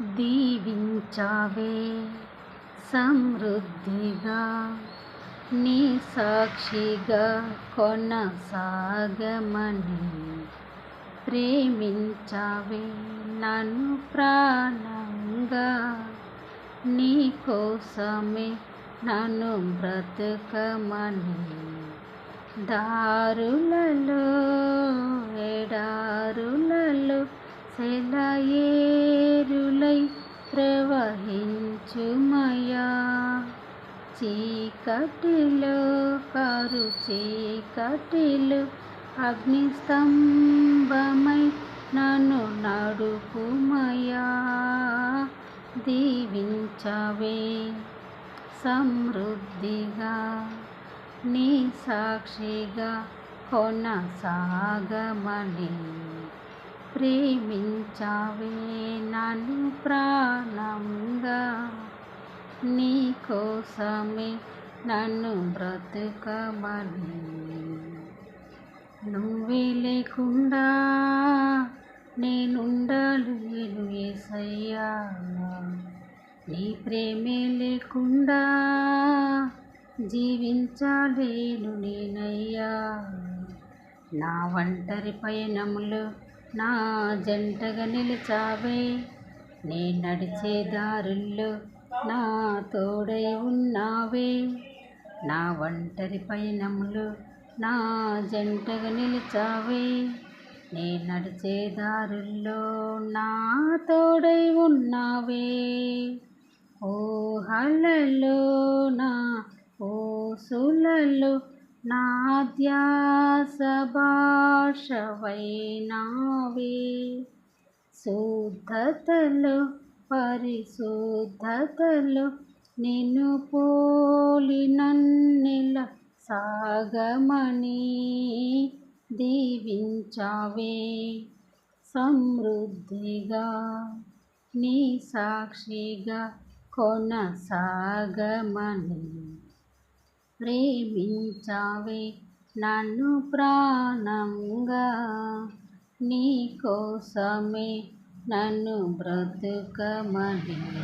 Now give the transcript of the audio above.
దీవించావే సమృద్ధిగా నీ సాక్షిగా కొనసాగమని ప్రేమించావే నన్ను ప్రాణంగా. నీ కోసమే నన్ను బ్రతకమని దారులలో ఎడారులలో సెలయేరులై ప్రవహించుమయా చీకటిలో కారు చీకటిలో అగ్నిస్తంభమై నన్ను నడుపుమయా దీవించవే సమృద్ధిగా నీ సాక్షిగా కొనసాగమని. ప్రేమించావే నన్ను ప్రాణంగా. నీ కోసమే నన్ను బ్రతుకమని. నువ్వే లేకుండా నేనుండలేను ఏసయ్యా. నీ ప్రేమే లేకుండా జీవించలేను నేనయ్యా. నా ఒంటరి పయనములు నా జంటగా నిలిచావే. నే నడిచే దారుల్లో నా తోడై ఉన్నావే. నా ఒంటరి పయనములు నా జంటగా నిలిచావే. నే నడిచే దారుల్లో నా తోడై ఉన్నావే. ఓ హలలో నా ఓ సులలో నా ధ్యాస భాషవైనావే శుద్ధతలో పరిశుద్ధతలో నిన్ను పోలి నన్నెల సాగమని దీవించావే సమృద్ధిగా నీ సాక్షిగా కొనసాగమని ప్రేమించావే నన్ను ప్రాణంగా. నీ కోసమే నన్ను బ్రతుకమని.